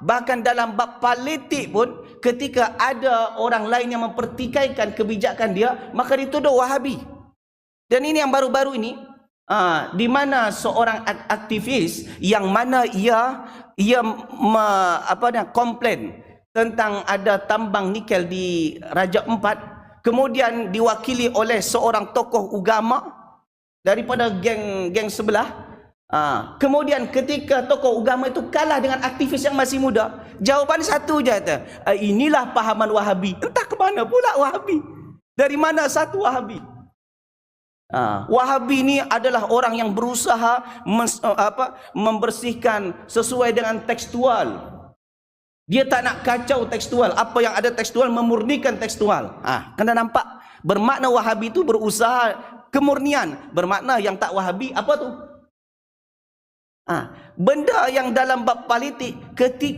bahkan dalam bab politik pun ketika ada orang lain yang mempertikaikan kebijakan dia maka dituduh wahabi. Dan ini yang baru-baru ini uh, di mana seorang ak- aktivis yang mana ia ia me, apa dia komplain tentang ada tambang nikel di Raja Empat kemudian diwakili oleh seorang tokoh agama daripada geng geng sebelah Ha, kemudian ketika tokoh agama itu kalah dengan aktivis yang masih muda, jawapan satu je kata, "Ah, inilah pahaman Wahabi. Entah ke mana pula Wahabi. Dari mana satu Wahabi? Ha, Wahabi ini adalah orang yang berusaha mes, apa, membersihkan sesuai dengan tekstual. Dia tak nak kacau tekstual. Apa yang ada tekstual memurnikan tekstual. Ha, kena nampak bermakna Wahabi itu berusaha kemurnian. Bermakna yang tak Wahabi apa tu? Ah, benda yang dalam bab politik ketika